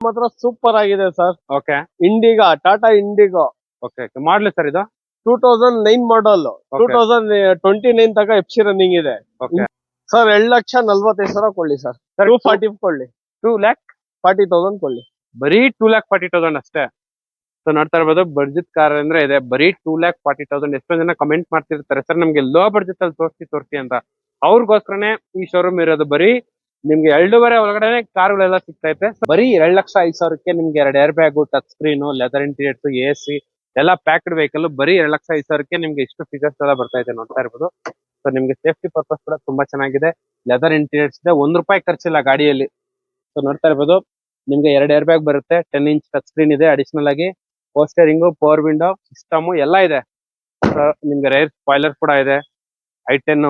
ಮಾತ್ರ ಸೂಪರ್ ಆಗಿದೆ sir okay Indigo Tata Indigo okay model sir ಇದು? Two thousand nine model two thousand twenty nine ತಗ F C running ಇದೆ sir ಎರಡ್ ಲಕ್ಷ ನಲ್ವತ್ತೈದು ಸಾವಿರ ಕೊಡ್ಲಿ ಸರ್ ಟೂ ಫಾರ್ಟಿ ಕೊಳ್ಳಿ ಟೂ ಲ್ಯಾಕ್ ಫಾರ್ಟಿ ತೌಸಂಡ್ ಕೊಡ್ಲಿ. ಬರೀ ಟೂ ಲ್ಯಾಕ್ ಫಾರ್ಟಿ ತೌಸಂಡ್ ಅಷ್ಟೇ. ಸೊ ನೋಡ್ತಾ ಇರ್ಬೋದು ಬರ್ಜಿತ್ ಕಾರ್ ಅಂದ್ರೆ ಇದೆ. ಬರೀ ಟೂ ಲ್ಯಾಕ್ ಫಾರ್ಟಿ ತೌಸಂಡ್ ಎಷ್ಟೊಂದ್ ಜನ ಕಮೆಂಟ್ ಮಾಡ್ತಿರ್ತಾರೆ. ಸರ್ ನಮ್ಗೆ ಲೋ ಬಡ್ಜೆಟ್ ಅಲ್ಲಿ ತೋರಿಸಿ ತೋರಿಸಿ ಅಂತ. ಅವ್ರಿಗೋಸ್ಕರನೇ ಈ ಶೋರೂಮ್ ಇರೋದು ಬರೀ ನಿಮ್ಗೆ ಎರಡೂವರೆ ಒಳಗಡೆ ಕಾರ್ಗಳೆಲ್ಲ ಸಿಗ್ತೈತೆ. ಬರೀ ಎರಡ್ ಲಕ್ಷ ಐದು ಸಾವಿರಕ್ಕೆ ನಿಮ್ಗೆ ಎರಡ್ airbag touch screen leather interiors A C ಎಲ್ಲ ಪ್ಯಾಕ್ಡ್ ವೆಹಿಕಲ್ ಬರೀ ಎರಡ್ ಲಕ್ಷ ಐದು ಸಾವಿರಕ್ಕೆ ನಿಮ್ಗೆ ಇಷ್ಟು ಫೀಚರ್ಸ್ ಎಲ್ಲ ಬರ್ತಾ ಇದೆ ನೋಡ್ತಾ ಇರ್ಬೋದು. ಸೊ ನಿಮ್ಗೆ ಸೇಫ್ಟಿ ಪರ್ಪಸ್ ಕೂಡ ತುಂಬಾ ಚೆನ್ನಾಗಿದೆ. ಲೆದರ್ ಇಂಟೀರಿಯರ್ಸ್ ಇದೆ. ಒಂದ್ ರೂಪಾಯಿ ಖರ್ಚಿಲ್ಲ ಗಾಡಿಯಲ್ಲಿ. ಸೊ ನೋಡ್ತಾ ಇರ್ಬೋದು. ನಿಮ್ಗೆ ಎರಡ್ ಏರ್ ಬ್ಯಾಗ್ ಬರುತ್ತೆ. ಟೆನ್ ಇಂಚ್ ಟಚ್ ಸ್ಕ್ರೀನ್ ಇದೆ. ಅಡಿಷನಲ್ ಆಗಿ ಪೋಸ್ಟರಿಂಗು ಪವರ್ ವಿಂಡೋ ಸಿಸ್ಟಮ್ ಎಲ್ಲ ಇದೆ. ನಿಮ್ಗೆ ರೇರ್ ಸ್ಪಾಯ್ಲರ್ ಕೂಡ ಇದೆ. ಐ ಟೆನ್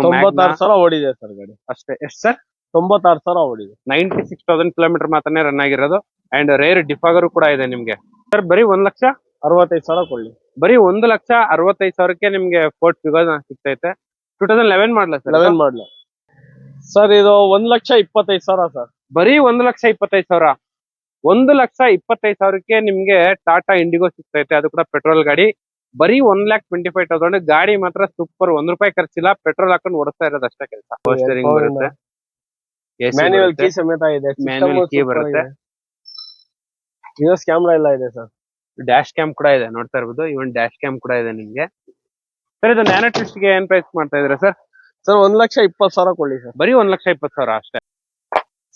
ಸಾವಿರ ಓಡಿದೆ ಸರ್ ಗಾಡಿ. ಅಷ್ಟೇ. ಎಷ್ಟು ಸರ್? ತೊಂಬತ್ತಾರು ಸಾವಿರ ಓಡಿದೆ. ನೈಂಟಿ ಸಿಕ್ಸ್ ತೌಸಂಡ್ ಕಿಲೋಮೀಟರ್ ಮಾತ್ರನೇ ರನ್ ಆಗಿರೋದು. ಅಂಡ್ ರೇರ್ ಡಿಫಾಗರು ಕೂಡ ಇದೆ ನಿಮ್ಗೆ. ಸರ್ ಬರೀ ಒಂದ್ ಲಕ್ಷ? ಅರವತ್ತೈದು ಸಾವಿರ ಕೊಡಲಿ. ಬರೀ ಒಂದು ಲಕ್ಷ ಅರವತ್ತೈದು ಸಾವಿರಕ್ಕೆ ನಿಮ್ಗೆ ಫೋರ್ಟ್ ಫಿಗರ್ ಸಿಗ್ತೈತೆ. Two thousand eleven model sir eleven model? Sir ಇದು ಒಂದ್ ಲಕ್ಷ ಇಪ್ಪತ್ತೈದು ಸಾವಿರ ಸರ್ ಬರೀ ಒಂದು ಲಕ್ಷ ಇಪ್ಪತ್ತೈದು ಸಾವಿರ. ಒಂದು ಲಕ್ಷ ಇಪ್ಪತ್ತೈದು ಸಾವಿರಕ್ಕೆ ನಿಮ್ಗೆ ಟಾಟಾ ಇಂಡಿಗೋ ಸಿಗ್ತೈತೆ. ಅದು ಕೂಡ ಪೆಟ್ರೋಲ್ ಗಾಡಿ. ಬರೀ one lakh twenty five thousand ಗಾಡಿ ಮಾತ್ರ ಸೂಪರ್ ಒಂದ್ ರೂಪಾಯಿ ಖರ್ಚಿಲ್ಲ. ಪೆಟ್ರೋಲ್ ಹಾಕೊಂಡು ಓಡಿಸ್ತಾ ಇರೋದು ಅಷ್ಟೇ ಕೆಲಸ. ಬರುತ್ತೆ. ಮ್ಯಾನ್ಯುವಲ್. ಕೀ ಸಮೇತ ಇದೆ. ಮ್ಯಾನ್ಯುವಲ್ ಕೀ ಬರುತ್ತೆ. ಯುಎಸ್ ಕ್ಯಾಮ್ರಾ ಎಲ್ಲ ಇದೆ ಸರ್. ಡ್ಯಾಶ್ ಕ್ಯಾಮ್ ಕೂಡ ಇದೆ. ನೋಡ್ತಾ ಇರ್ಬೋದು. ಈವನ್ ಡ್ಯಾಶ್ ಕ್ಯಾಮ್ ಕೂಡ ಇದೆ ನಿಮ್ಗೆ. ಸರ್ ಇದು ನ್ಯಾನೋ ಗೆ ಏನ್ ಪ್ರೈಸ್ ಮಾಡ್ತಾ ಇದ್ದೀರಾ ಸರ್? ಸರ್ ಒಂದ್ ಲಕ್ಷ ಇಪ್ಪತ್ತು ಸಾವಿರ ಕೊಡಿ ಸರ್. ಬರೀ ಒಂದ್ ಲಕ್ಷ ಇಪ್ಪತ್ತು ಸಾವಿರ ಅಷ್ಟೇ.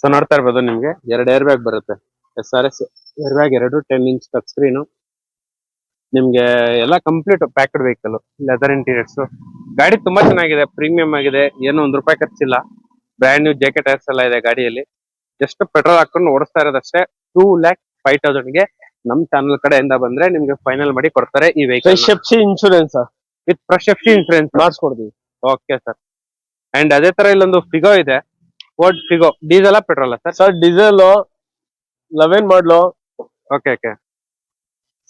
ಸೊ ನೋಡ್ತಾ ಇರ್ಬೋದು ನಿಮ್ಗೆ. ಎರಡು ಏರ್ ಬ್ಯಾಗ್ ಬರುತ್ತೆ. S R S air bag ಎರಡು ಟೆನ್ ಇಂಚ್ ಟಚ್ ಸ್ಕ್ರೀನು ನಿಮ್ಗೆ ಎಲ್ಲ complete packed vehicle leather interiors ಗಾಡಿ ತುಂಬಾ ಚೆನ್ನಾಗಿದೆ. ಪ್ರೀಮಿಯಂ ಆಗಿದೆ. ಏನು ಒಂದ್ ರೂಪಾಯಿ ಖರ್ಚಿಲ್ಲ. ಬ್ರ್ಯಾಂಡ್ ನ್ಯೂ ಜೆಕೆ ಟೈರ್ಸ್ ಎಲ್ಲ ಇದೆ ಗಾಡಿಯಲ್ಲಿ. ಜಸ್ಟ್ ಪೆಟ್ರೋಲ್ ಹಾಕೊಂಡು ಓಡಿಸ್ತಾ ಇರೋದಷ್ಟೇ. ಟೂ ಲ್ಯಾಕ್ ಫೈವ್ ತೌಸಂಡ್ಗೆ ನಮ್ ಚಾನಲ್ ಕಡೆಯಿಂದ ಬಂದ್ರೆ ನಿಮ್ಗೆ ಫೈನಲ್ ಮಾಡಿ ಕೊಡ್ತಾರೆ ಈ vehicle fresh insurance with fresh insurance ಮಾಡಿಸ್ಕೊಡ್ತೀವಿ. Okay sir and ಅದೇ ತರ ಇಲ್ಲೊಂದು ಫಿಗೋ ಇದೆ. Ford Figo diesel petrol sir sir diesel eleven ಮಾಡ್ಲು okay okay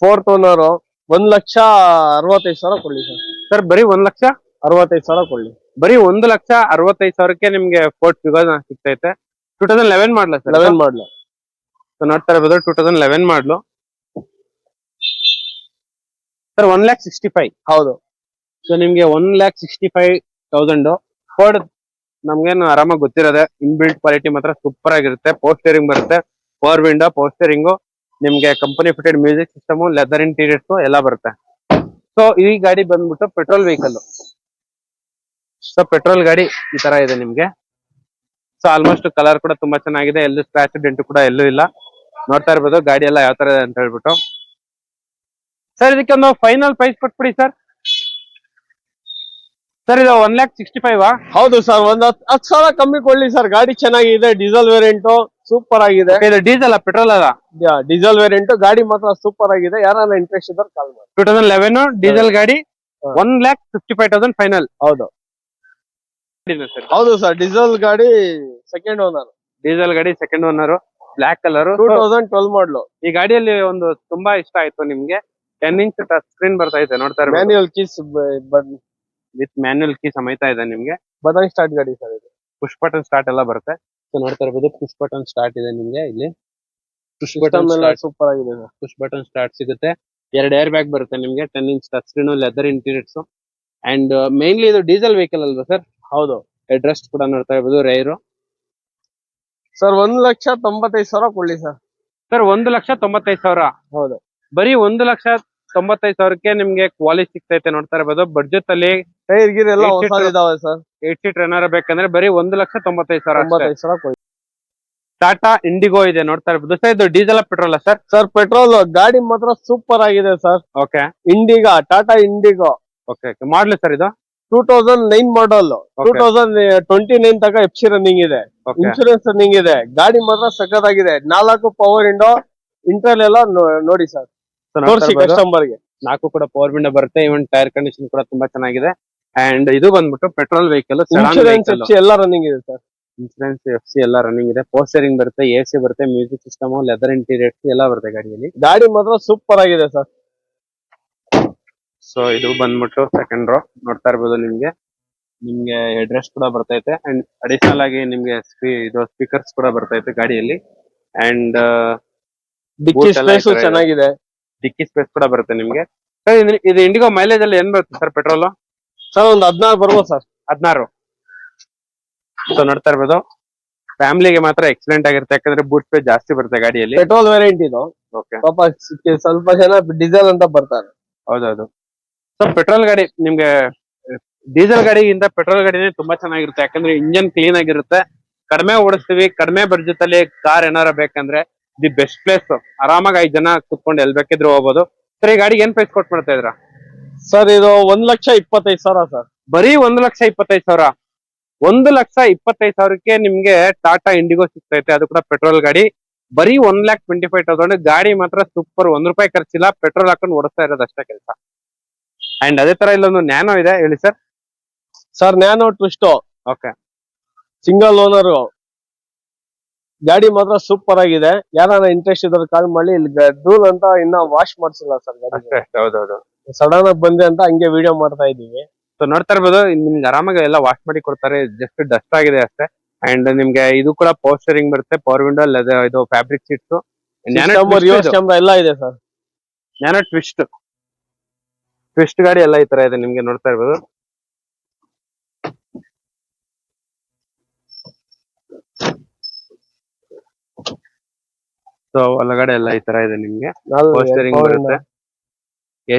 fourth owner ಒಂದ್ ಲಕ್ಷ ಅರವತ್ತೈದು ಸಾವಿರ ಕೊಡ್ಲಿ ಸರ್ ಸರ್ ಬರೀ ಒಂದ್ ಲಕ್ಷ? ಅರವತ್ತೈದು ಸಾವಿರ ಕೊಡ್ಲಿ. ಬರೀ ಒಂದು ಲಕ್ಷ ಅರವತ್ತೈದು ಸಾವಿರಕ್ಕೆ ನಿಮ್ಗೆ ಫೋರ್ಟ್ ಫಿಗೋ ಸಿಗ್ತೈತೆ. ಟೂ ತೌಸಂಡ್ ಲೆವೆನ್ ಮಾಡ್ಲಾ ಸರ್ ಲೆವೆನ್ ಮಾಡ್ಲು? ನೋಡ್ತಾ ಇರ್ಬೋದು two thousand eleven ಮಾಡ್ಲು. Sir one lakh sixty five ಹೌದು. ಸೊ ನಿಮ್ಗೆ one lakh sixty five thousand Ford ನಮ್ಗೇನು ಆರಾಮಾಗಿ ಗೊತ್ತಿರೋದೆ. ಇನ್ಬಿಲ್ಟ್ ಕ್ವಾಲಿಟಿ ಮಾತ್ರ ಸೂಪರ್ ಆಗಿರುತ್ತೆ. ಪೋಸ್ಟರಿಂಗ್ ಬರುತ್ತೆ. ಪವರ್ ವಿಂಡೋ ಪೋಸ್ಟರಿಂಗು ನಿಮ್ಗೆ company fitted music system leather interiors ಎಲ್ಲ ಬರುತ್ತೆ. ಸೊ ಈ ಗಾಡಿ ಬಂದ್ಬಿಟ್ಟು ಪೆಟ್ರೋಲ್ ವೆಹಿಕಲ್ ಸೊ ಪೆಟ್ರೋಲ್ ಗಾಡಿ ಈ ತರ ಇದೆ ನಿಮ್ಗೆ. ಸೊ ಆಲ್ಮೋಸ್ಟ್ ಕಲರ್ ಕೂಡ ತುಂಬಾ ಚೆನ್ನಾಗಿದೆ. ಎಲ್ಲೂ ಸ್ಕ್ರಾಚ್ ಡೆಂಟ್ ಕೂಡ ಎಲ್ಲೂ ಇಲ್ಲ. ನೋಡ್ತಾ ಇರ್ಬೋದು ಗಾಡಿ ಎಲ್ಲ ಯಾವ ತರ ಇದೆ ಅಂತ ಹೇಳ್ಬಿಟ್ಟು. ಸರ್ ಇದಕ್ಕೆ ಒಂದು ಫೈನಲ್ ಪ್ರೈಸ್ ಕೊಟ್ಬಿಡಿ ಸರ್ ಸರ್ ಇದು ಒನ್ ಲ್ಯಾಕ್ ಸಿಕ್ಸ್ಟಿ ಫೈವ್ ಹೌದು ಸರ್ ಒಂದ್ ಹತ್ ಹತ್ತು ಸಾವಿರ ಕಮ್ಮಿ ಕೊಡ್ಲಿ ಸರ್ ಗಾಡಿ ಚೆನ್ನಾಗಿದೆ ಡೀಸೆಲ್ ವೇರಿಯಂಟ್ ಸೂಪರ್ ಆಗಿದೆ. ಇದು ಡೀಸೆಲ್ ಪೆಟ್ರೋಲ್ ಅಲ್ಲ ಡೀಸೆಲ್ ವೇರಿಯಂಟ್ ಗಾಡಿ ಮಾತ್ರ ಸೂಪರ್ ಆಗಿದೆ. ಯಾರನ್ನ ಇಂಟ್ರೆಸ್ಟ್ ಇದ್ದಾರೆ ಕಾಲ್ ಮಾಡಿ. ಟೂ ತೌಸಂಡ್ ಲೆವೆನ್ ಡೀಸೆಲ್ ಗಾಡಿ. One lakh fifty five thousand final ಹೌದು. ಹೌದು ಸರ್ ಡೀಸೆಲ್ ಗಾಡಿ ಸೆಕೆಂಡ್ ಓನರ್ ಡೀಸೆಲ್ ಗಾಡಿ second owner black colour two thousand twelve model ಈ ಗಾಡಿಯಲ್ಲಿ ಒಂದು ತುಂಬಾ ಇಷ್ಟ ಆಯ್ತು ನಿಮ್ಗೆ. ಟೆನ್ ಇಂಚ್ ಟಚ್ ಸ್ಕ್ರೀನ್ ಬರ್ತಾ ಇದೆ ನೋಡ್ತಾ ಇರ್ಬೋದು. Manual keys with manual key ಸಮೇತ ಇದೆ ನಿಮ್ಗೆ. ಬದಾಯ್ ಸ್ಟಾರ್ಟ್ ಗಾಡಿ ಸರ್ ಇದು. ಪುಷ್ ಬಟನ್ ಸ್ಟಾರ್ಟ್ ಎಲ್ಲ ಬರುತ್ತೆ. ಸೊ ನೋಡ್ತಾ ಇರ್ಬೋದು ಪುಷ್ ಬಟನ್ ಸ್ಟಾರ್ಟ್ ಇದೆ ನಿಮ್ಗೆ ಇಲ್ಲಿ. ಪುಷ್ ಬಟನ್ ಎಲ್ಲ ಸೂಪರ್ ಆಗಿದೆ ಸರ್ ಪುಷ್ ಬಟನ್ ಸ್ಟಾರ್ಟ್ ಸಿಗುತ್ತೆ. ಎರಡು ಏರ್ ಬ್ಯಾಗ್ ಬರುತ್ತೆ ನಿಮ್ಗೆ ten inch touch screen leather interiors and mainly ಇದು ಡೀಸೆಲ್ ವೆಹಿಕಲ್ ಅಲ್ವಾ ಸರ್ ಹೌದು ಅಡ್ರೆಸ್ ಕೂಡ ನೋಡ್ತಾ ಇರ್ಬೋದು ರೈರು ಸರ್ ಒಂದ್ ಲಕ್ಷ ತೊಂಬತ್ತೈದು ಸಾವಿರ ಕೊಡ್ಲಿ ಸರ್ ಸರ್ ಒಂದು ಲಕ್ಷ ತೊಂಬತ್ತೈದು ಸಾವಿರ? ಹೌದು. ಬರೀ ಒಂದು ಲಕ್ಷ ತೊಂಬತ್ತೈದು ಸಾವಿರಕ್ಕೆ ನಿಮ್ಗೆ ಕ್ವಾಲಿಟಿ ಸಿಗ್ತೈತೆ ನೋಡ್ತಾ ಇರ್ಬೋದು. ಬಡ್ಜೆಟ್ ಅಲ್ಲಿ ಟೈರ್ ಗೀರ್ ಎಲ್ಲ Eight ಹೊಸ seater. ಇದಾವೆ ಸರ್ ಏಟ್ ಸೀಟ್ ಏನಾರ ಬೇಕಂದ್ರೆ ಬರೀ ಒಂದು ಲಕ್ಷ ತೊಂಬತ್ತೈದು ಸಾವಿರ ಅಷ್ಟೇ. ತೊಂಬತ್ತೈದು ಸಾವಿರ ಕೊಡಿ ಟಾಟಾ ಇಂಡಿಗೋ ಇದೆ ನೋಡ್ತಾ ಇರ್ಬೋದು. ಸರ್ ಇದು diesel petrol sir sir petrol ಗಾಡಿ ಮಾತ್ರ ಸೂಪರ್ ಆಗಿದೆ sir okay Indigo Tata Indigo okay model sir ಇದು? Two thousand nine model two. Thousand twenty nine ತಗ ಎಫ್ ಸಿ ರನ್ನಿಂಗ್ ಇದೆ. ಇನ್ಶೂರೆನ್ಸ್ ರನ್ನಿಂಗ್ ಇದೆ. ಗಾಡಿ ಮಾತ್ರ ಸಖತ್ತಾಗಿದೆ. ನಾಲ್ಕು ಪವರ್ ಇಂಡೋ ಇಂಟ್ರಲ್ ಎಲ್ಲ ನೋಡಿ ಸರ್ ತೋರಿಸಿ ಕಸ್ಟಮರ್ಗೆ. ನಾಲ್ಕು ಕೂಡ ಪವರ್ ವಿಂಡೋ ಬರುತ್ತೆ. ಇವನ್ ಟೈರ್ ಕಂಡೀಷನ್ ಕೂಡ ತುಂಬಾ ಚೆನ್ನಾಗಿದೆ. ಅಂಡ್ ಇದು ಬಂದ್ಬಿಟ್ಟು petrol vehicle insurance F C ಎಲ್ಲ ರನ್ನಿಂಗ್ ಇದೆ ಸರ್ ಇನ್ಶೂರೆನ್ಸ್ ಎಫ್ ಸಿ ಎಲ್ಲ ರನ್ನಿಂಗ್ ಇದೆ. ಪೋಸ್ಟರಿಂಗ್ ಬರುತ್ತೆ ಎ ಸಿ ಬರುತ್ತೆ ಮ್ಯೂಸಿಕ್ ಸಿಸ್ಟಮ್ ಲೆದರ್ ಇಂಟೀರಿಯರ್ಸ್ ಎಲ್ಲ ಬರುತ್ತೆ ಗಾಡಿಯಲ್ಲಿ. ಗಾಡಿ ಮಾತ್ರ ಸೂಪರ್ ಆಗಿದೆ ಸರ್ ಸೊ ಇದು ಬಂದ್ಬಿಟ್ಟು ಸೆಕೆಂಡ್ ರೋ ನೋಡ್ತಾ ಇರ್ಬೋದು ನಿಮ್ಗೆ. ನಿಮ್ಗೆ ಅಡ್ರೆಸ್ ಕೂಡ ಬರ್ತೈತೆ. ಅಂಡ್ ಅಡಿಷನಲ್ ಆಗಿ ನಿಮ್ಗೆ ಸ್ಪೀ ಇದು ಸ್ಪೀಕರ್ಸ್ ಕೂಡ ಬರ್ತೈತೆ ಗಾಡಿಯಲ್ಲಿ. ಅಂಡ್ ಡಿಕ್ಕಿ ಸ್ಪೇಸ್ ಈ ಚೆನ್ನಾಗಿದೆ. ಡಿಕ್ಕಿ ಸ್ಪೇಸ್ ಕೂಡ ಬರುತ್ತೆ ನಿಮ್ಗೆ. ಸರ್ ಇದು- ಇಂಡಿಗೋ ಮೈಲೇಜ್ ಅಲ್ಲಿ ಏನ್ ಬರುತ್ತೆ ಸರ್ ಪೆಟ್ರೋಲ್ ಸರ್ ಒಂದು ಹದಿನಾರು ಬರ್ಬೋದು ಸರ್ ಹದಿನಾರು. ಸೊ ನೋಡ್ತಾ ಇರ್ಬೋದು. ಫ್ಯಾಮಿಲಿಗೆ ಮಾತ್ರ ಎಕ್ಸಲೆಂಟ್ ಆಗಿರುತ್ತೆ. ಯಾಕಂದ್ರೆ ಬೂಟ್ ಸ್ಪೇಸ್ ಜಾಸ್ತಿ ಬರುತ್ತೆ ಗಾಡಿಯಲ್ಲಿ. ಪೆಟ್ರೋಲ್ ವೇರಿಯಂಟ್ ಇದು. ಓಕೆ ಸ್ವಲ್ಪ ಜನ ಡೀಸೆಲ್ ಅಂತ ಬರ್ತಾರೆ. ಹೌದೌದು. ಸೊ ಪೆಟ್ರೋಲ್ ಗಾಡಿ ನಿಮ್ಗೆ ಡೀಸೆಲ್ ಗಾಡಿಗಿಂತ ಪೆಟ್ರೋಲ್ ಗಾಡಿನೇ ತುಂಬಾ ಚೆನ್ನಾಗಿರುತ್ತೆ. ಯಾಕಂದ್ರೆ ಇಂಜಿನ್ ಕ್ಲೀನ್ ಆಗಿರುತ್ತೆ. ಕಡಿಮೆ ಓಡಿಸ್ತೀವಿ ಕಡಿಮೆ ಬಡ್ಜೆಟ್ ಅಲ್ಲಿ ಕಾರ್ ಏನಾರ ಬೇಕಂದ್ರೆ ದಿ ಬೆಸ್ಟ್ ಪ್ಲೇಸ್ ಆರಾಮಾಗಿ ಐದ್ ಜನ ಕುತ್ಕೊಂಡು ಎಲ್ ಬೇಕಿದ್ರು ಹೋಗ್ಬೋದು. ಸರ್ ಈ ಗಾಡಿಗೆ ಏನ್ ಪ್ರೈಸ್ ಕೊಟ್ ಮಾಡ್ತಾ ಇದ್ರ ಸರ್ ಇದು ಒಂದ್ ಲಕ್ಷ ಇಪ್ಪತ್ತೈದು ಸಾವಿರ ಸರ್. ಬರೀ ಒಂದ್ ಲಕ್ಷ ಇಪ್ಪತ್ತೈದು ಸಾವಿರ. ಒಂದು ಲಕ್ಷ ಇಪ್ಪತ್ತೈದು ಸಾವಿರಕ್ಕೆ ನಿಮ್ಗೆ ಟಾಟಾ ಇಂಡಿಗೋ ಸಿಗ್ತೈತೆ. ಅದು ಕೂಡ ಪೆಟ್ರೋಲ್ ಗಾಡಿ. ಬರೀ one lakh twenty five thousand ಗಾಡಿ ಮಾತ್ರ ಸೂಪರ್ ಒಂದ್ ರೂಪಾಯಿ ಖರ್ಚಿಲ್ಲ. ಪೆಟ್ರೋಲ್ ಹಾಕೊಂಡು ಓಡಿಸ್ತಾ ಇರೋದು ಅಷ್ಟೇ ಕೆಲಸ. ಅಂಡ್ ಅದೇ ತರ ಇಲ್ಲೊಂದು ನ್ಯಾನೋ ಇದೆ ಹೇಳಿ sir sir Nano twist okay single owner ಗಾಡಿ ಮಾತ್ರ ಸೂಪರ್ ಆಗಿದೆ. ಯಾರು ಇಂಟ್ರೆಸ್ಟ್ ಇದ್ರೆ ಕಾಲ್ ಮಾಡಿ ಇಲ್ಲಿ ಡೂಲ್ ಅಂತ ಇನ್ನ ವಾಶ್ ಮಾಡಿಸಿಲ್ಲ ಸರ್ ಗಾಡಿ ಹೌದೌದು ಸಡನ್ ಆಗಿ ಬಂದೆ ಅಂತ ಹಂಗೆ ವಿಡಿಯೋ ಮಾಡ್ತಾ ಇದೀವಿ ಸೊ ನೋಡ್ತಾ ಇರ್ಬೋದು ನಿಮ್ಗೆ ಆರಾಮಾಗಿ ಎಲ್ಲ ವಾಶ್ ಮಾಡಿ ಕೊಡ್ತಾರೆ. ಜಸ್ಟ್ ಡಸ್ಟ್ ಆಗಿದೆ ಅಷ್ಟೇ. ಅಂಡ್ ನಿಮ್ಗೆ ಇದು ಕೂಡ ಪೋಸ್ಟರಿಂಗ್ ಬರುತ್ತೆ. ಪವರ್ ವಿಂಡೋ ಇದು ಫ್ಯಾಬ್ರಿಕ್ ಸೀಟ್ಸ್ ಎಲ್ಲ ಇದೆ ಸರ್ ನ್ಯಾನೋ ಟ್ವಿಸ್ಟ್ ಟ್ವಿಸ್ಟ್ ಗಾಡಿ ಎಲ್ಲ ಈ ತರ ಇದೆ ನಿಮ್ಗೆ ನೋಡ್ತಾ ಇರ್ಬೋದು. ಸೊ ಒಳಗಡೆ ಎಲ್ಲ ಈ ತರ ಇದೆ ನಿಮ್ಗೆ. ಬರುತ್ತೆ.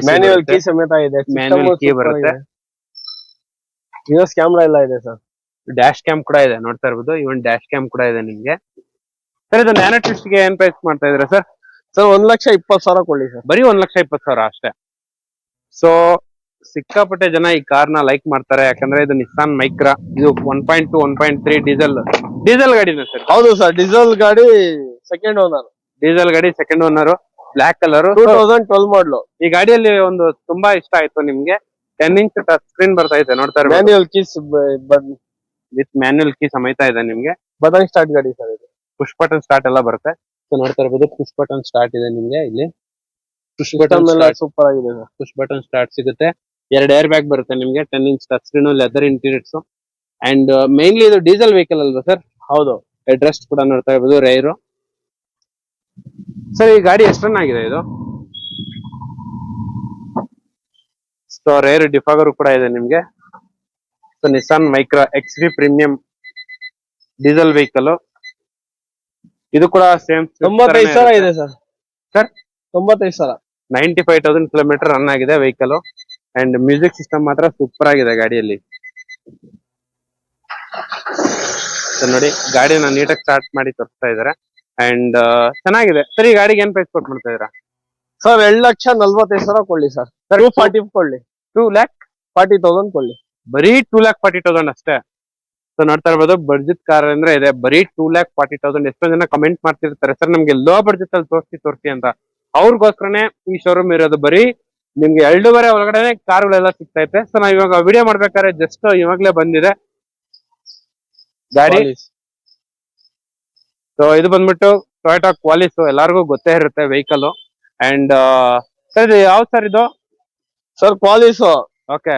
ಮ್ಯಾನ್ಯುವಲ್ ಕೀ ಸಮೇತ ಇದೆ. Manual ಕೀ ಬರುತ್ತೆ. ಯುಎಸ್ ಕ್ಯಾಮ್ರಾ ಎಲ್ಲ ಇದೆ ಸರ್. ಡ್ಯಾಶ್ ಕ್ಯಾಮ್ ಕೂಡ ಇದೆ ನೋಡ್ತಾ ಇರ್ಬೋದು. ಇವನ್ ಡ್ಯಾಶ್ ಕ್ಯಾಮ್ ಕೂಡ ಇದೆ ನಿಮ್ಗೆ. ಸರ್ ಇದು ನ್ಯಾನೋ ಟ್ವಿಸ್ಟ್ಗೆ ಏನ್ ಪ್ರೈಸ್ ಮಾಡ್ತಾ ಇದ್ರ ಸರ್ ಸರ್ ಒಂದ್ ಲಕ್ಷ ಇಪ್ಪತ್ತು ಸಾವಿರ ಕೊಡಿ ಸರ್ ಬರೀ ಒಂದ್ ಲಕ್ಷ ಇಪ್ಪತ್ತು ಸಾವಿರ ಅಷ್ಟೇ. ಸೊ ಸಿಕ್ಕಾಪಟ್ಟೆ ಜನ ಈ ಕಾರ್ನ ಲೈಕ್ ಮಾಡ್ತಾರೆ. ಯಾಕಂದ್ರೆ ಇದು ನಿಸ್ಸಾನ್ ಮೈಕ್ರಾ ಇದು one point two one point three diesel diesel ಗಾಡಿನ ಸರ್ ಹೌದು ಸರ್ ಡೀಸೆಲ್ ಗಾಡಿ ಸೆಕೆಂಡ್ ಓನರ್ ಡೀಸೆಲ್ ಗಾಡಿ second owner black colour two thousand twelve model ಈ ಗಾಡಿಯಲ್ಲಿ ಒಂದು ತುಂಬಾ ಇಷ್ಟ ಆಯ್ತು ನಿಮ್ಗೆ. ಟೆನ್ ಇಂಚ್ ಟಚ್ ಸ್ಕ್ರೀನ್ ಬರ್ತಾ ಇದೆ ನೋಡ್ತಾ manual keys with manual key ಸಮೇತ ಇದೆ ನಿಮ್ಗೆ. ಬಟನ್ ಸ್ಟಾರ್ಟ್ ಗಾಡಿ ಸರ್ ಇದು. ಪುಷ್ ಬಟನ್ ಸ್ಟಾರ್ಟ್ ಎಲ್ಲ ಬರುತ್ತೆ. ಸೊ ನೋಡ್ತಾ ಇರ್ಬೋದು ಪುಷ್ ಬಟನ್ ಸ್ಟಾರ್ಟ್ ಇದೆ ನಿಮ್ಗೆ ಇಲ್ಲಿ. ಪುಷ್ ಬಟನ್ ಎಲ್ಲ ಸೂಪರ್ ಆಗಿದೆ ಪುಷ್ ಬಟನ್ ಸ್ಟಾರ್ಟ್ ಸಿಗುತ್ತೆ. ಎರಡು ಏರ್ ಬ್ಯಾಗ್ ಬರುತ್ತೆ ನಿಮ್ಗೆ ten inch touch screen leather interiors and mainly ಇದು ಡೀಸೆಲ್ ವೆಹಿಕಲ್ ಅಲ್ವಾ ಸರ್ ಹೌದು. ಅಡ್ರೆಸ್ ಕೂಡ ನೋಡ್ತಾ ಇರ್ಬೋದು ರೈರು ಸರ್ ಈ ಗಾಡಿ ಎಷ್ಟು ರನ್ ಆಗಿದೆ ಇದು? ಸೊ ರೇರ್ ಡಿಫಾಗರ್ ಕೂಡ ಇದೆ ನಿಮ್ಗೆ. So Nissan Micra X V premium diesel vehicle ಇದು ಕೂಡ ಸೇಮ್ ತೊಂಬತ್ತೈದು ಸಾವಿರ ಇದೆ ಸರ್ ಸರ್ ತೊಂಬತ್ತೈದು ಸಾವಿರ. Ninety five thousand kilometre run ಆಗಿದೆ ವೆಹಿಕಲ್ ಅಂಡ್ ಮ್ಯೂಸಿಕ್ ಸಿಸ್ಟಮ್ ಮಾತ್ರ ಸೂಪರ್ ಆಗಿದೆ ಗಾಡಿಯಲ್ಲಿ. ನೋಡಿ ಗಾಡಿನ ನೀಟಾಗಿ ಸ್ಟಾರ್ಟ್ ಮಾಡಿ ತೋರಿಸ್ತಾ ಇದಾರೆ ಅಂಡ್ ಚೆನ್ನಾಗಿದೆ. ಸರಿ ಗಾಡಿಗೆ ಏನ್ ಪ್ರೈಸ್ ಕೊಟ್ಟು ಮಾಡ್ತಾ ಇದೀರಾ ಸರ್ ಎರಡು ಲಕ್ಷ ನಲ್ವತ್ತೈದು ಸಾವಿರ ಕೊಡ್ಲಿ ಸರ್. ಟೂ ಫಾರ್ಟಿ ಕೊಡ್ಲಿ. ಟೂ ಲ್ಯಾಕ್ ಫಾರ್ಟಿ ತೌಸಂಡ್ ಕೊಡ್ಲಿ. ಬರೀ ಟೂ ಲ್ಯಾಕ್ ಫಾರ್ಟಿ ತೌಸಂಡ್ ಅಷ್ಟೇ. ಸೊ ನೋಡ್ತಾ ಇರ್ಬೋದು ಬಡ್ಜೆಟ್ ಕಾರ್ ಅಂದ್ರೆ ಇದೆ. ಬರೀ ಟೂ ಲ್ಯಾಕ್ ಫಾರ್ಟಿ ತೌಸಂಡ್ ಎಷ್ಟೋ ಜನ ಕಮೆಂಟ್ ಮಾಡ್ತಿರ್ತಾರೆ. ಸರ್ ನಮ್ಗೆ ಲೋ ಬಡ್ಜೆಟ್ ಅಲ್ಲಿ ತೋರಿಸಿ ತೋರಿಸಿ ಅಂತ. ಅವ್ರಿಗೋಸ್ಕರನೇ ಈ ಶೋರೂಮ್ ಇರೋದು ಬರೀ ನಿಮ್ಗೆ ಎರಡೂವರೆ ಒಳಗಡೆನೆ ಕಾರ್ಗಳೆಲ್ಲ ಸಿಗ್ತೈತೆ. ಸೊ ನಾವ್ ಇವಾಗ ವಿಡಿಯೋ ಮಾಡ್ಬೇಕಾದ್ರೆ ಜಸ್ಟ್ ಇವಾಗ್ಲೇ ಬಂದಿದೆ. ಗಾಡಿ. ಸೊ ಇದು ಬಂದ್ಬಿಟ್ಟು ಟೊಯೋಟಾ ಕ್ವಾಲಿಸ್ ಎಲ್ಲಾರ್ಗು ಗೊತ್ತೇ ಇರುತ್ತೆ ವೆಹಿಕಲ್ ಅಂಡ್ ಸರ್ ಇದು ಯಾವ ಸರ್ ಇದು? Sir Qualis okay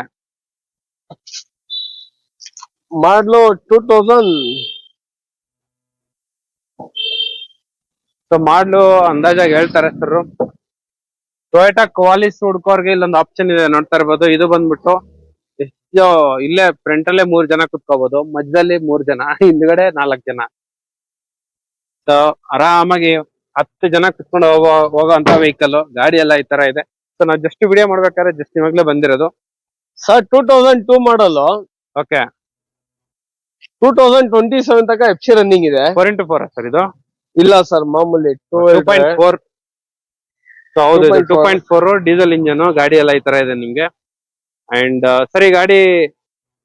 model two thousand so model ಅಂದಾಜಾಗಿ ಹೇಳ್ತಾರೆ ಸರ್ ಟೊಯೋಟಾ ಕ್ವಾಲಿಸ್ ಹುಡ್ಕೋರ್ಗೆ ಇಲ್ಲೊಂದು ಆಪ್ಷನ್ ಇದೆ ನೋಡ್ತಾ ಇರ್ಬೋದು. ಇದು ಬಂದ್ಬಿಟ್ಟು ಎಷ್ಟು ಇಲ್ಲೇ ಫ್ರಂಟ್ ಅಲ್ಲೇ ಮೂರ್ ಜನ ಕುತ್ಕೋಬಹುದು ಮಧ್ಯದಲ್ಲಿ ಮೂರ್ ಜನ ಹಿಂದ್ಗಡೆ ನಾಲ್ಕ್ ಜನ. ಸೊ ಆರಾಮಾಗಿ ಹತ್ತು ಜನ ಕುತ್ಕೊಂಡು ಹೋಗೋ ಹೋಗೋಂತ ವೆಹಿಕಲ್ ಗಾಡಿ ಎಲ್ಲ ಈ ತರ ಇದೆ. ಸೊ ನಾವು ಜಸ್ಟ್ ವಿಡಿಯೋ ಮಾಡ್ಬೇಕಾದ್ರೆ ಜಸ್ಟ್ ಇವಾಗ್ಲೇ ಬಂದಿರೋದು. Sir two thousand two model okay two thousand twenty seven ತನಕ ಎಫ್ ಸಿ ರನ್ನಿಂಗ್ ಇದೆ. ಫೋರ್ ಇಂಟು ಫೋರ್ ಸರ್ ಇದು? ಇಲ್ಲ ಸರ್ ಮಾಮೂಲಿ ಟೂ ಪಾಯಿಂಟ್ ಫೋರ್ ಹೌದು 2.4. Two point four diesel engine ಗಾಡಿ ಎಲ್ಲ ಈ ತರ ಇದೆ ನಿಮ್ಗೆ. ಅಂಡ್ ಸರ್ ಈ ಗಾಡಿ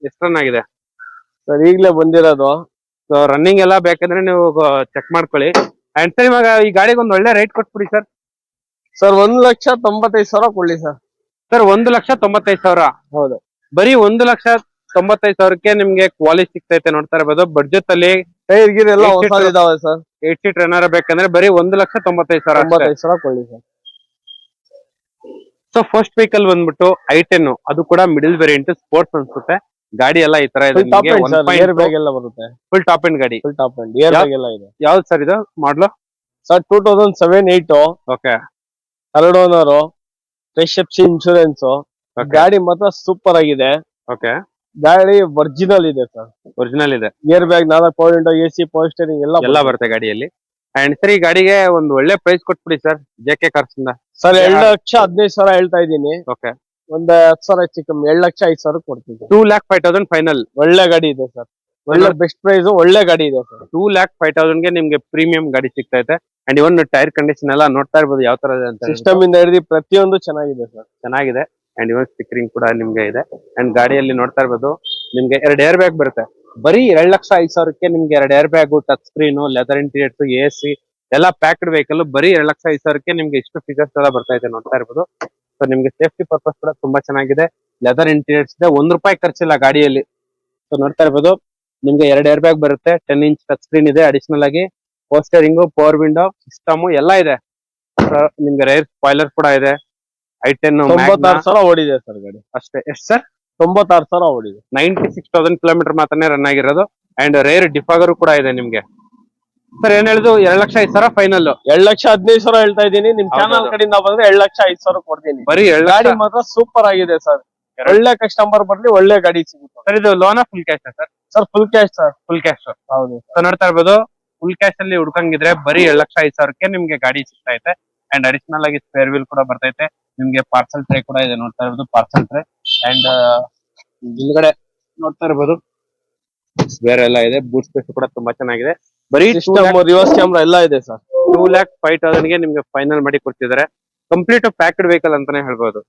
ಎಷ್ಟು ರನ್ ಆಗಿದೆ? ಸರ್ ಈಗ್ಲೇ ಬಂದಿರೋದು. ಸೊ ರನ್ನಿಂಗ್ ಎಲ್ಲ ಬೇಕಂದ್ರೆ ನೀವು ಚೆಕ್ ಮಾಡ್ಕೊಳ್ಳಿ. ಅಂಡ್ ಸರ್ ಇವಾಗ ಈ ಗಾಡಿಗೆ ಒಂದು ಒಳ್ಳೆ ರೇಟ್ ಕೊಟ್ಬಿಡಿ ಸರ್. ಸರ್ ಒಂದ್ ಲಕ್ಷ ತೊಂಬತ್ತೈದು ಸಾವಿರ ಕೊಡ್ಲಿ ಸರ್. ಸರ್ ಒಂದು ಲಕ್ಷ ತೊಂಬತ್ತೈದು ಸಾವಿರ. ಹೌದು. ಬರೀ ಒಂದ್ ಲಕ್ಷ ತೊಂಬತ್ತೈದು ಸಾವಿರಕ್ಕೆ ನಿಮ್ಗೆ ಕ್ವಾಲಿಟಿ ಸಿಗ್ತೈತೆ ನೋಡ್ತಾ ಇರ್ಬೋದು. ಬಡ್ಜೆಟ್ ಅಲ್ಲಿ ಟೈರ್ ಗೀರ್ ಎಲ್ಲ Eight ಹೊಸ seater. ಇದಾವೆ ಸರ್. ಏಟ್ ಸೀಟ್ ಏನಾರ ಬೇಕಂದ್ರೆ ಬರೀ ಒಂದ್ ಲಕ್ಷ ತೊಂಬತ್ತೈದು ಸಾವಿರ ತೊಂಬತ್ತೈದು ಸಾವಿರ ಕೊಡ್ಲಿ ಸರ್. ಸೊ ಫಸ್ಟ್ ವೆಹಿಕಲ್ ಬಂದ್ಬಿಟ್ಟು ಐ ಟೆನ್ ಅದು ಕೂಡ ಮಿಡಿಲ್ ವೇರಿಯಂಟ್ ಸ್ಪೋರ್ಟ್ಸ್ ಅನ್ಸುತ್ತೆ. ಗಾಡಿ ಎಲ್ಲ ಈ ತರ ಇದೆ. Full top end sir airbag ಎಲ್ಲ ಬರುತ್ತೆ. ಫುಲ್ ಟಾಪ್ ಎಂಡ್ ಗಾಡಿ. Full top end air bag ಎಲ್ಲ ಇದೆ. ಯಾವ್ದು ಸರ್ ಇದು? Model? Sir two thousand seven eight okay third owner fresh F C insurance ಗಾಡಿ ಮಾತ್ರ ಸೂಪರ್ ಆಗಿದೆ. ಓಕೆ ಗಾಡಿ ಒರಿಜಿನಲ್ ಇದೆ ಸರ್. ಒರಿಜಿನಲ್ ಇದೆ. ಇಯರ್ ಬ್ಯಾಗ್ ನಾಲ್ಕು power window A C power steering ಎಲ್ಲ ಎಲ್ಲ ಬರುತ್ತೆ ಗಾಡಿಯಲ್ಲಿ. ಅಂಡ್ ಸರ್ ಈ ಗಾಡಿಗೆ ಒಂದು ಒಳ್ಳೆ ಪ್ರೈಸ್ ಕೊಟ್ಬಿಡಿ ಸರ್ ಜೆ ಕೆ ಕಾರ್ಸ್ ಇಂದ. ಸರ್ ಎರಡು ಲಕ್ಷ ಹದಿನೈದು ಸಾವಿರ ಹೇಳ್ತಾ ಇದ್ದೀನಿ. ಓಕೆ ಒಂದ್ ಹತ್ತು ಸಾವಿರ ಹೆಚ್ಚು ಕಮ್ಮಿ ಎರಡು ಲಕ್ಷ ಐದು ಸಾವಿರ ಕೊಡ್ತೀನಿ two lakh five thousand final ಒಳ್ಳೆ ಗಾಡಿ ಇದೆ ಸರ್. ಒಳ್ಳೆ ಬೆಸ್ಟ್ ಪ್ರೈಸ್ ಒಳ್ಳೆ ಗಾಡಿ ಇದೆ ಸರ್. ಟೂ ಲ್ಯಾಕ್ ಫೈವ್ ತೌಸಂಡ್ಗೆ ನಿಮ್ಗೆ ಪ್ರೀಮಿಯಂ ಗಾಡಿ ಸಿಗ್ತೈತೆ ಅಂಡ್ ಇವನ್ ಟೈರ್ ಕಂಡೀಷನ್ ಎಲ್ಲ ನೋಡ್ತಾ ಇರ್ಬೋದು ಯಾವ ತರ ಇದೆ ಅಂತ ಸಿಸ್ಟಮ್ ಇಂದ ಹಿಡಿದು ಪ್ರತಿಯೊಂದು ಚೆನ್ನಾಗಿದೆ ಸರ್. ಚೆನ್ನಾಗಿದೆ. ಅಂಡ್ ಇವನ್ ಸ್ಟಿಕರಿಂಗ್ ಕೂಡ ನಿಮ್ಗೆ ಇದೆ. ಅಂಡ್ ಗಾಡಿಯಲ್ಲಿ ನೋಡ್ತಾ ಇರ್ಬೋದು, ನಿಮ್ಗೆ ಎರಡು ಏರ್ ಬ್ಯಾಗ್ ಬರುತ್ತೆ. ಬರೀ ಎರಡ್ ಲಕ್ಷ ಐದು ಸಾವಿರಕ್ಕೆ ನಿಮ್ಗೆ ಎರಡು airbag touch screen leather interiors A C ಎಲ್ಲ ಪ್ಯಾಕ್ಡ್ ವೆಹಿಕಲ್ ಬರೀ ಎರಡ್ ಲಕ್ಷ ಐದು ಸಾವಿರಕ್ಕೆ ನಿಮ್ಗೆ ಇಷ್ಟು ಫೀಚರ್ಸ್ ಎಲ್ಲ ಬರ್ತಾ ಇದೆ ನೋಡ್ತಾ ಇರ್ಬೋದು. ಸೊ ನಿಮ್ಗೆ ಸೇಫ್ಟಿ ಪರ್ಪಸ್ ಕೂಡ ತುಂಬಾ ಚೆನ್ನಾಗಿದೆ. ಲೆದರ್ ಇಂಟೀರಿಯರ್ಸ್ ಇದೆ, ಒಂದ್ ರೂಪಾಯಿ ಖರ್ಚಿಲ್ಲ ಗಾಡಿಯಲ್ಲಿ. ಸೊ ನೋಡ್ತಾ ಇರ್ಬೋದು, ನಿಮ್ಗೆ ಎರಡು ಏರ್ ಬ್ಯಾಗ್ ಬರುತ್ತೆ ಟೆನ್ ಇಂಚ್ ಟಚ್ ಸ್ಕ್ರೀನ್ ಇದೆ ಅಡಿಷನಲ್ ಆಗಿ. ಪೋಸ್ಟರಿಂಗು ಪವರ್ ವಿಂಡೋ ಸಿಸ್ಟಮ್ ಎಲ್ಲ ಇದೆ. ನಿಮ್ಗೆ ರೈರ್ ಸ್ಪಾಯ್ಲರ್ ಕೂಡ ಇದೆ. ಐ ಟೆನ್ ತೊಂಬತ್ತಾರು ಸಾವಿರ ಓಡಿದೆ ಸರ್ ಗಾಡಿ. ಅಷ್ಟೇ. ಎಷ್ಟು ಸರ್? ತೊಂಬತ್ತಾರು ಸಾವಿರ ಓಡಿದೆ. ನೈಂಟಿ ಸಿಕ್ಸ್ ತೌಸಂಡ್ ಕಿಲೋಮೀಟರ್ ಮಾತ್ರನೇ ರನ್ ಆಗಿರೋದು. ಅಂಡ್ ರೇರ್ ಡಿಫಾಗರ್ ಕೂಡ ಇದೆ ನಿಮ್ಗೆ. ಸರ್ ಏನ್ ಹೇಳಿದ್ರು ಎರಡ್ ಲಕ್ಷ ಐದು ಸಾವಿರ ಫೈನಲ್ ಎರಡ್ ಲಕ್ಷ ಹದಿನೈದು ಸಾವಿರ ಹೇಳ್ತಾ ಇದ್ದೀನಿ. ನಿಮ್ ಚಾನಲ್. ಕಡೆಯಿಂದ ಬಂದ್ರೆ ಎರಡ್ ಲಕ್ಷ ಐದು ಸಾವಿರ ಕೊಡ್ತೀನಿ. ಬರೀ ಎರಡ್ ಗಾಡಿ ಮಾತ್ರ ಸೂಪರ್ ಆಗಿದೆ ಸರ್. ಒಳ್ಳೆ ಕಸ್ಟಮರ್ ಬರ್ಲಿ ಒಳ್ಳೆ ಗಾಡಿ ಸಿಗುತ್ತೆ. ಸರ್ ಇದು loan full cash sir? Sir full cash sir. Full cash ಹೌದು. ನೋಡ್ತಾ ಇರ್ಬೋದು ಫುಲ್ ಕ್ಯಾಶ್ ಅಲ್ಲಿ ಹುಡ್ಕಂಗಿದ್ರೆ ಬರೀ ಎರಡ್ ಲಕ್ಷ ಐದು ಸಾವಿರಕ್ಕೆ ನಿಮ್ಗೆ ಗಾಡಿ ಸಿಗ್ತೈತೆ ಅಂಡ್ ಅಡಿಷನಲ್ ಆಗಿ ಸ್ಪೇರ್ ವೀಲ್ ಕೂಡ ಬರ್ತೈತೆ. ನಿಮ್ಗೆ ಪಾರ್ಸಲ್ ಟ್ರೇ ಕೂಡ ಇದೆ ನೋಡ್ತಾ ಇರ್ಬೋದು ಪಾರ್ಸಲ್ ಟ್ರೇ ಅಂಡ್ ಹಿಂದ್ಗಡೆ ನೋಡ್ತಾ ಇರ್ಬೋದು ಸ್ಪೇರ್ ಎಲ್ಲ ಇದೆ. ಬೂಟ್ ಸ್ಪೇಸ್ ಕೂಡ ತುಂಬಾ ಚೆನ್ನಾಗಿದೆ. ಬರೀ ರಿವರ್ಸ್ ಕ್ಯಾಮ್ರಾ ಎಲ್ಲ ಇದೆ ಸರ್. ಟೂ ಲ್ಯಾಕ್ ಫೈವ್ ತೌಸಂಡ್ಗೆ ನಿಮ್ಗೆ ಫೈನಲ್ ಮಾಡಿ ಕೊಡ್ತಿದ್ದಾರೆ. ಕಂಪ್ಲೀಟ್ ಪ್ಯಾಕ್ಡ್ ವೆಹಿಕಲ್ ಅಂತಾನೆ ಹೇಳ್ಬೋದು.